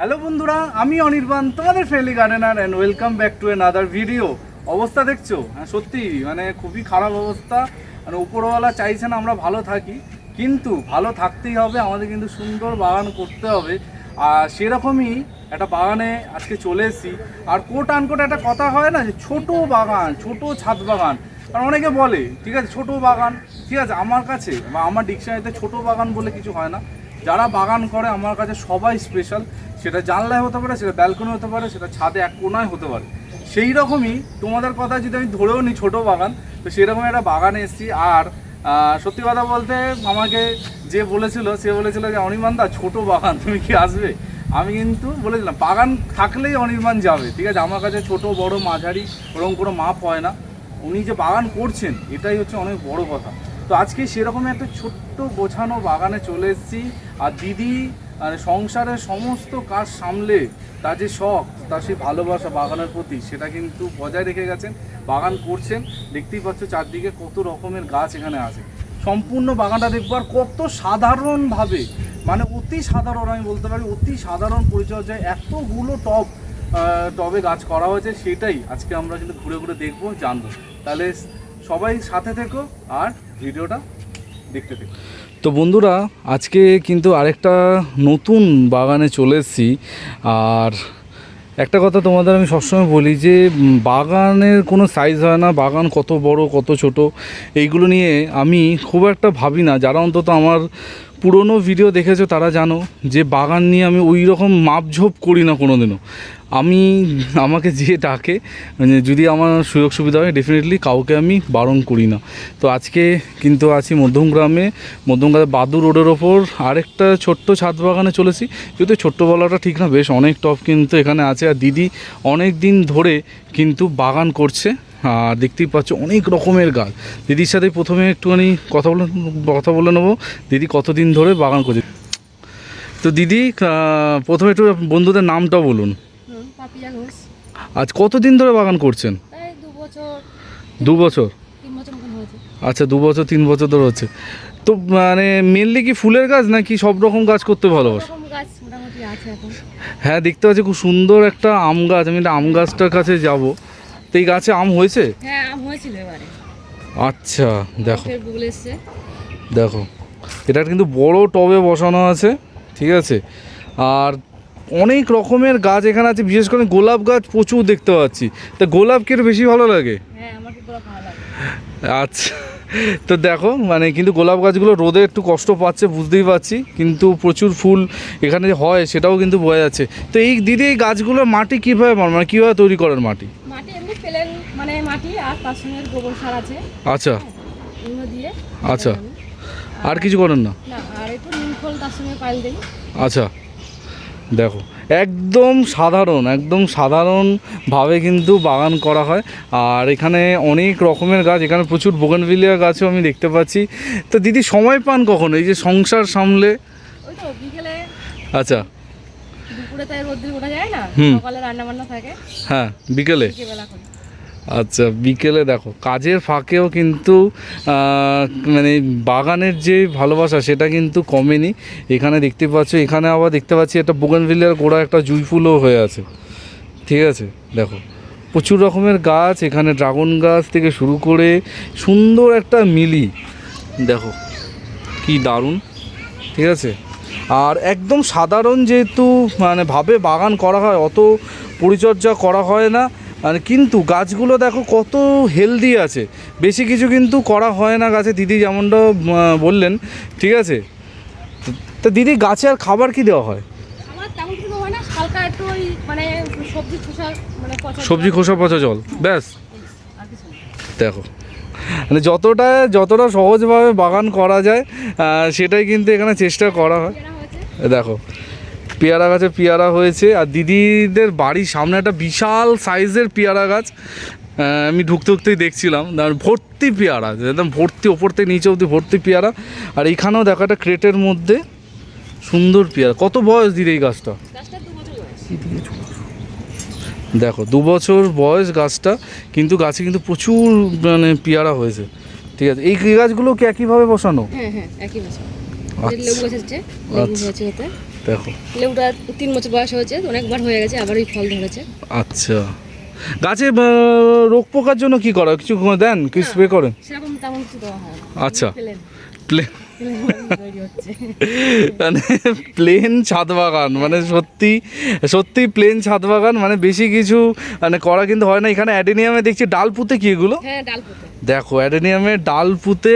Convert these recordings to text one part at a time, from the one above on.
Hello বন্ধুরা, আমি অনির্বাণ, তোমাদের friendly gardener and welcome back to another video অবস্থা দেখছ? হ্যাঁ সত্যি মানে খুবই খারাপ অবস্থা। মানে উপরওয়ালা চাইছেন আমরা ভালো থাকি, কিন্তু ভালো থাকতেই হবে, আমাদের কিন্তু সুন্দর বাগান করতে হবে। আর সেরকমই একটা বাগানে আজকে চলে এসেছি। আর কোট আনকোট একটা কথা হয় না যে, ছোটো বাগান, ছোট ছাদ বাগান। কারণ অনেকে বলে, ঠিক আছে, ছোট বাগান, ঠিক আছে, আমার কাছে বা আমার ডিকশনারিতে ছোট বাগান বলে কিছু হয় না। যারা বাগান করে, আমার কাছে সবাই স্পেশাল সেটা জানলায় হতে পারে, সেটা ব্যালকনি হতে পারে, সেটা ছাদে এক কোনায় হতে পারে। সেই রকমই তোমাদের কথা যদি আমি ধরেও নিই ছোটো বাগান, তো সেরকম একটা বাগানে এসেছি। আর সত্যি কথা বলতে আমাকে যে বলেছিল, সে বলেছিল যে অনির্বাণদা ছোটো বাগান, তুমি কি আসবে? আমি কিন্তু বলেছিলাম, বাগান থাকলেই অনির্বাণ যাবে, ঠিক আছে? আমার কাছে ছোট, বড়, মাঝারি, ওরকম কোনো মাপ হয় না। উনি যে বাগান করছেন, এটাই হচ্ছে অনেক বড় কথা। তো আজকে সেরকম একটা ছোট্ট গোছানো বাগানে চলে এসেছি। আর দিদি সংসারের সমস্ত কাজ সামলে তার যে শখ, তার সেই ভালোবাসা বাগানের প্রতি, সেটা কিন্তু বজায় রেখে গেছেন, বাগান করছেন। দেখতেই পাচ্ছ চারদিকে কত রকমের গাছ এখানে আছে। সম্পূর্ণ বাগানটা দেখব আর কত সাধারণভাবে মানে অতি সাধারণ আমি বলতে পারি, অতি সাধারণ পরিচর্যায় এতগুলো টব টবে গাছ করা হয়েছে, সেটাই আজকে আমরা কিন্তু ঘুরে ঘুরে দেখব, জানব। তাহলে সবাই সাথে থেকো আর ভিডিওটা দেখতে থেকো। তো বন্ধুরা, আজকে কিন্তু আরেকটা নতুন বাগানে চলে এসেছি। আর একটা কথা তোমাদের আমি সবসময় বলি যে বাগানের কোনো সাইজ হয় না, বাগান কত বড়, কত ছোট, এইগুলো নিয়ে আমি খুব একটা ভাবি না। যারা অন্তত আমার পুরনো ভিডিও দেখেছ তারা জানো যে, বাগান নিয়ে আমি ওই রকম মাপঝোপ করি না কোনো দিনও আমি, আমাকে যে ডাকে মানে যদি আমার সুযোগ সুবিধা হয় ডেফিনেটলি কাউকে আমি বারণ করি না। তো আজকে কিন্তু আছি মধ্যমগ্রামে মধ্যমগ্রামে বাদু রোডের ওপর আরেকটা ছোট্ট ছাদ বাগানে চলেছি। যেহেতু ছোট্ট বলাটা ঠিক না, বেশ অনেক টপ কিন্তু এখানে আছে। আর দিদি অনেক দিন ধরে কিন্তু বাগান করছে, আর দেখতেই পাচ্ছ অনেক রকমের গাছ। দিদির সাথে প্রথমে একটুখানি কথা বলে কথা বলে নেব। দিদি কতদিন ধরে বাগান করছে? তো দিদি প্রথমে একটু বন্ধুদের নামটা বলুন। পাপিয়া ঘোষ। আজ কতদিন ধরে বাগান করছেন? দু বছর। দু আচ্ছা দু বছর তিন বছর ধরে হচ্ছে। তো মানে মেনলি কি ফুলের গাছ নাকি সব রকম গাছ করতে ভালোবাসো? হ্যাঁ দেখতে পাচ্ছি খুব সুন্দর একটা আম গাছ। আমি আম গাছটার কাছে যাব। তো এই গাছে আম হয়েছে? হ্যাঁ আম হয়েছিল এবারে। আচ্ছা দেখো। দেখো। এটা কিন্তু বড় টবে বসানো আছে ঠিক আছে? আর অনেক রকমের গাছ এখানে আছে বিশেষ করে গোলাপ গাছ প্রচুর দেখতে পাচ্ছি। তা গোলাপ কি বেশি ভালো লাগে? হ্যাঁ ভালো লাগে। আচ্ছা তো দেখো মানে কিন্তু গোলাপ গাছগুলো রোদে একটু কষ্ট পাচ্ছে বুঝতেই পারছি কিন্তু প্রচুর ফুল এখানে যে হয় সেটাও কিন্তু বোঝা যাচ্ছে। তো এই দিদি এই গাছগুলোর মাটি কীভাবে? মানে কীভাবে তৈরি করেন মাটি? মাটি এমনি প্লেন মানে মাটি আর তার সঙ্গে গোবর সার আছে। আচ্ছা। দিয়ে আচ্ছা। আর কিছু করেন না? না আর একটু নিম তার সঙ্গে পাইল দিই। আচ্ছা। দেখো একদম সাধারণ একদম সাধারণভাবে কিন্তু বাগান করা হয়। আর এখানে অনেক রকমের গাছ এখানে প্রচুর বোগানভিলিয়া গাছও আমি দেখতে পাচ্ছি। তো দিদি সময় পান কখন? এই যে সংসার সামলে আচ্ছা। যায় না হুম। সকালে রান্না বান্না থাকে। হ্যাঁ বিকেলে? আচ্ছা বিকেলে দেখো, কাজের ফাঁকেও কিন্তু মানে বাগানের যে ভালোবাসা, সেটা কিন্তু কমেনি। এখানে দেখতে পাচ্ছ, এখানে আবার দেখতে পাচ্ছি একটা বোগানভিলিয়ার গোড়া একটা জুই ফুলও হয়ে আছে। ঠিক আছে, দেখো, প্রচুর রকমের গাছ, এখানে ড্রাগন গাছ থেকে শুরু করে সুন্দর একটা মিলি। দেখো, কি দারুণ, ঠিক আছে? আর একদম সাধারণ যেহেতু মানে ভাবে বাগান করা হয়, অত পরিচর্যা করা হয় না। মানে কিন্তু গাছগুলো দেখো কত হেলদি আছে। বেশি কিছু কিন্তু করা হয় না গাছে দিদি যেমনটা বললেন ঠিক আছে? তো- দিদি গাছে আর খাবার কি দেওয়া হয়? মানে সবজি খোসা মানে পচা সবজি খোসা পচা জল ব্যাস। আর। দেখো মানে যতটা যতটা সহজভাবে বাগান করা যায় সেটাই কিন্তু এখানে চেষ্টা করা হয়। দেখো পেয়ারা গাছে পেয়ারা হয়েছে। আর দিদিদের বাড়ির সামনে একটা বিশাল সাইজের পেয়ারা গাছ। আমি ঢুকতে ঢুকতেই দেখছিলাম। ভর্তি পেয়ারা একদম ভর্তি ওপর থেকে নিচে অবধি ভর্তি পেয়ারা। আর এখানেও দেখো একটা ক্রেটের মধ্যে সুন্দর পেয়ারা। কত বয়স দিদি এই গাছটা? গাছটা দু বছর বয়স। দেখো দু বছর বয়স গাছটা কিন্তু গাছে কিন্তু প্রচুর মানে পেয়ারা হয়েছে। ঠিক আছে এই গাছগুলো কি একইভাবে বসানো? হ্যাঁ হ্যাঁ একই বছর। আচ্ছা। আচ্ছা। দেখো। লেবুটা তিন বছর বয়স হয়েছে অনেকবার হয়ে গেছে আবার ওই ফল ধরেছে। আচ্ছা। গাছে রোগ পোকার জন্য কি করা কিছু দেন? কি স্প্রে করেন? সেরকম তেমন কিছু দেওয়া হয় আচ্ছা। প্লেন মানে প্লেন ছাদ বাগান মানে সত্যি সত্যি প্লেন ছাদ বাগান মানে বেশি কিছু মানে করা কিন্তু হয় না। এখানে অ্যাডেনিয়ামে দেখছি ডাল পুঁতে কি এগুলো? হ্যাঁ দেখো অ্যাডেনিয়ামে ডাল পুঁতে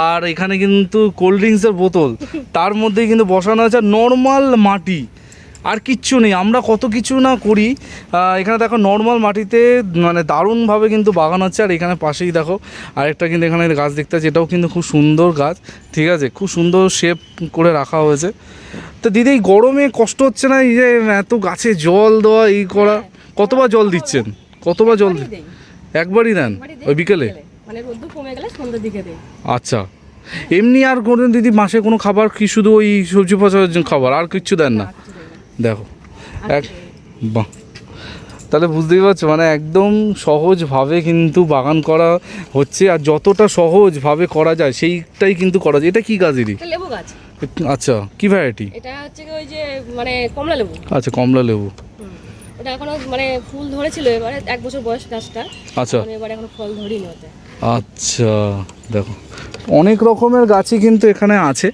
আর এখানে কিন্তু কোল্ড ড্রিঙ্কসের বোতল। তার মধ্যে কিন্তু বসানো আছে নর্মাল মাটি। আর কিচ্ছু নেই আমরা কত কিছু না করি। এখানে দেখো নর্মাল মাটিতে মানে দারুণভাবে কিন্তু বাগান হচ্ছে আর এখানে পাশেই দেখো আরেকটা কিন্তু এখানে গাছ দেখতে আছে এটাও কিন্তু খুব সুন্দর গাছ ঠিক আছে? খুব সুন্দর শেপ করে রাখা হয়েছে। তো দিদি এই গরমে কষ্ট হচ্ছে না এই যে এত গাছে জল দেওয়া এই করা? কতবার জল দিচ্ছেন? কতবার জল একবারই একবারই দেন? ওই বিকেলে? মানে আচ্ছা। এমনি আর কোনো দিদি মাসে কোনো খাবার কি শুধু ওই সবজি জন্য খাবার? আর কিচ্ছু দেন না। দেখো। এক দেই না। বাহ। তাহলে বুঝতেই পারছ মানে একদম সহজভাবে কিন্তু বাগান করা হচ্ছে আর যতটা সহজভাবে করা যায় সেইটাই কিন্তু করা যায়। এটা কি গাছেরই এটা লেবু গাছ। আচ্ছা কি ভ্যারাইটি এটা হচ্ছে ওই যে মানে কমলা লেবু। আচ্ছা কমলা লেবু। ওটা এখনও মানে ফুল ধরেছিল এবারে এক বছর বয়স গাছটা। আচ্ছা। মানে এবারে এখনও ফল ধরিনি ওতে। আচ্ছা দেখো। অনেক রকমের গাছই কিন্তু এখানে আছে।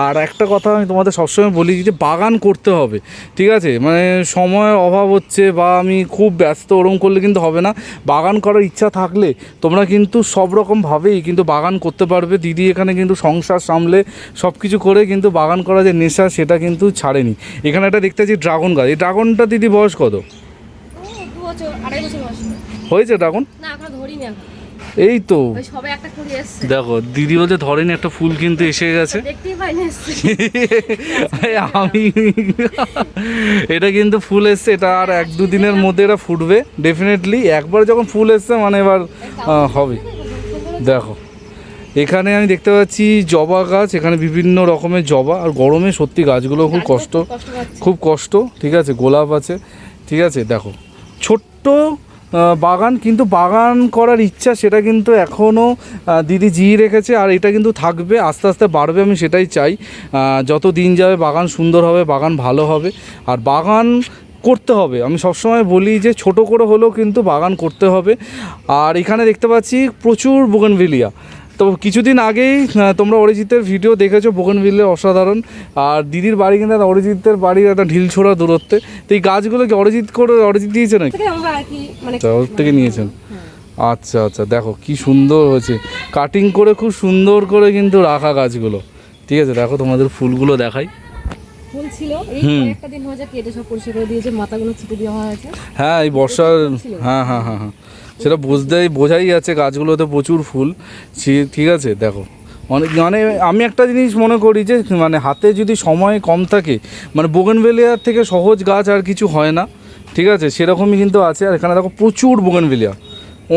আর একটা কথা আমি তোমাদের সবসময় বলি যে বাগান করতে হবে ঠিক আছে? মানে সময়ের অভাব হচ্ছে বা আমি খুব ব্যস্ত ওরম করলে কিন্তু হবে না। বাগান করার ইচ্ছা থাকলে তোমরা কিন্তু সব রকমভাবেই কিন্তু বাগান করতে পারবে। দিদি এখানে কিন্তু সংসার সামলে সব কিছু করে কিন্তু বাগান করা যে নেশা সেটা কিন্তু ছাড়েনি। এখানে একটা দেখতে পাচ্ছি ড্রাগন গাছ। এই ড্রাগনটা দিদি বয়স কত? ও দু বছর আড়াই বছর বয়স। হয়েছে ড্রাগন? না ধরিনি এই তো। একটা এসছে। দেখো দিদি বলতে ধরেনি একটা ফুল কিন্তু এসে গেছে। দেখতেই পাইনি আমি এটা কিন্তু ফুল এসছে এটা আর এক দু দিনের মধ্যে এটা ফুটবে ডেফিনেটলি একবার যখন ফুল এসছে মানে এবার হবে। দেখো এখানে আমি দেখতে পাচ্ছি জবা গাছ এখানে বিভিন্ন রকমের জবা আর গরমে সত্যি গাছগুলো খুব কষ্ট খুব কষ্ট ঠিক আছে গোলাপ আছে ঠিক আছে দেখো। ছোট্ট বাগান, কিন্তু বাগান করার ইচ্ছা সেটা কিন্তু এখনও দিদি জিয়ে রেখেছে আর এটা কিন্তু থাকবে, আস্তে আস্তে বাড়বে, আমি সেটাই চাই। যত দিন যাবে বাগান সুন্দর হবে, বাগান ভালো হবে। আর বাগান করতে হবে, আমি সবসময় বলি যে ছোট করে হলেও কিন্তু বাগান করতে হবে। আর এখানে দেখতে পাচ্ছি প্রচুর বোগনভিলিয়া। তো কিছুদিন আগেই তোমরা অরিজিতের ভিডিও দেখেছ বোগনভিলে অসাধারণ। আর দিদির বাড়ি কিন্তু অরিজিতের বাড়ির একটা ঢিল ছোড়া দূরত্বে। তো এই গাছগুলো কি অরিজিৎ করে অরিজিৎ দিয়েছে নাকি? মানে আচ্ছা ওর থেকে নিয়েছেন? হ্যাঁ। আচ্ছা আচ্ছা দেখো কি সুন্দর হয়েছে। কাটিং করে খুব সুন্দর করে কিন্তু রাখা গাছগুলো। ঠিক আছে দেখো তোমাদের ফুলগুলো দেখাই। ফুল ছিল এই কয়েকটা দিন হয়েছে কেটে সব পরিষ্কার করে দিয়েছে মাথাগুলো ছিটে দেওয়া হয়েছে। হ্যাঁ এই বর্ষার হ্যাঁ হ্যাঁ হ্যাঁ হ্যাঁ। সেটা বুঝতেই, বোঝাই যাচ্ছে গাছগুলোতে প্রচুর ফুল। ঠিক আছে, দেখো। অনেক মানে আমি একটা জিনিস মনে করি যে মানে হাতে যদি সময় কম থাকে মানে বোগেনভেলিয়ার থেকে সহজ গাছ আর কিছু হয় না, ঠিক আছে? সেরকমই কিন্তু আছে। আর এখানে দেখো প্রচুর বোগেনভেলিয়া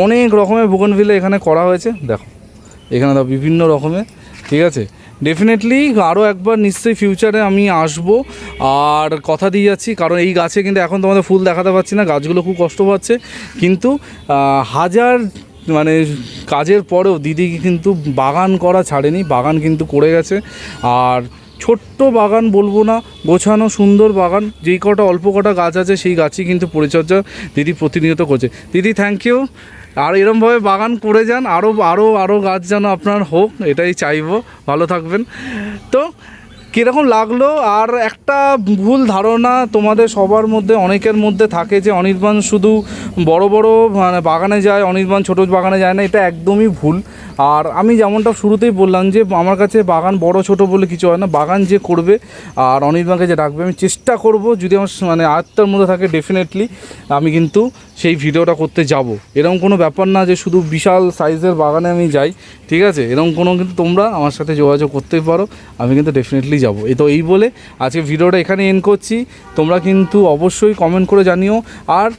অনেক রকমের বোগেনভেলিয়া এখানে করা হয়েছে। দেখো, এখানে দেখো বিভিন্ন রকমের, ঠিক আছে? ডেফিনেটলি আরও একবার নিশ্চয়ই ফিউচারে আমি আসব। আর কথা দিয়ে যাচ্ছি, কারণ এই গাছে কিন্তু এখন তোমাদের ফুল দেখাতে পাচ্ছি না, গাছগুলো খুব কষ্ট পাচ্ছে। কিন্তু হাজার মানে কাজের পরেও দিদি কিন্তু বাগান করা ছাড়েনি, বাগান কিন্তু করে গেছে। আর ছোট্ট বাগান বলব না, গোছানো সুন্দর বাগান, যেই কটা অল্প কটা গাছ আছে সেই গাছই কিন্তু পরিচর্যা দিদি প্রতিনিয়ত করছে। দিদি থ্যাংক ইউ আর এরমভাবে বাগান করে যান আরও আরও আরও গাছ যেন আপনার হোক, এটাই চাইব। ভালো থাকবেন। তো, কীরকম লাগল? আর একটা ভুল ধারণা তোমাদের সবার মধ্যে, অনেকের মধ্যে থাকে যে অনির্বাণ শুধু বড় বড় মানে বাগানে যায়, অনির্বাণ ছোটো বাগানে যায় না, এটা একদমই ভুল। আর আমি যেমনটা শুরুতেই বললাম যে, আমার কাছে বাগান বড়, ছোট বলে কিছু হয় না, বাগান যে করবে আর অনির্বাণকে যে ডাকবে, আমি চেষ্টা করব, যদি আমার মানে আয়ত্তার মধ্যে থাকে ডেফিনেটলি আমি কিন্তু সেই ভিডিওটা করতে যাব। এরকম কোনো ব্যাপার না যে শুধু বিশাল সাইজের বাগানে আমি যাই, ঠিক আছে? এরকম কোনো কিন্তু তোমরা আমার সাথে যোগাযোগ করতেই পারো, আমি কিন্তু ডেফিনেটলি যাব। এই তো এই বলে আজকে ভিডিওটা এখানে এন্ড করছি। তোমরা কিন্তু অবশ্যই কমেন্ট করে জানিও। আর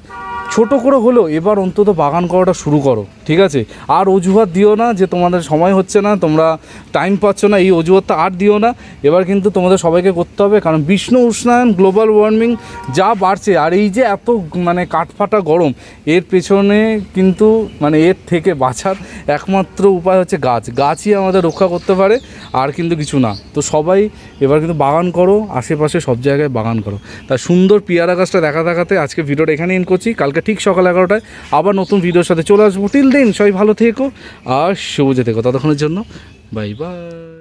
ছোট করে হলেও এবার অন্তত বাগান করাটা শুরু করো, ঠিক আছে? আর অজুহাত দিও না যে তোমাদের সময় হচ্ছে না, তোমরা টাইম পাচ্ছ না, এই অজুহাতটা আর দিও না। এবার কিন্তু তোমাদের সবাইকে করতে হবে, কারণ বিষ্ণু উষ্ণায়ন গ্লোবাল ওয়ার্মিং যা বাড়ছে, আর এই যে এত মানে কাঠফাটা গরম, এর পেছনে কিন্তু মানে এর থেকে বাঁচার একমাত্র উপায় হচ্ছে গাছ। গাছই আমাদের রক্ষা করতে পারে, আর কিন্তু কিছু না। তো সবাই এবার কিন্তু বাগান করো, আশেপাশে সব জায়গায় বাগান করো। তা সুন্দর পেয়ারা গাছটা দেখা দেখাতে আজকে ভিডিওটা এখানে ইন করছি। কালকে ঠিক সকাল এগারোটায় আবার নতুন ভিডিওর সাথে চলে আসব। টিল দিন সবাই ভালো থেকো আর সবুজে থেকো। ততক্ষণের জন্য বাই বাই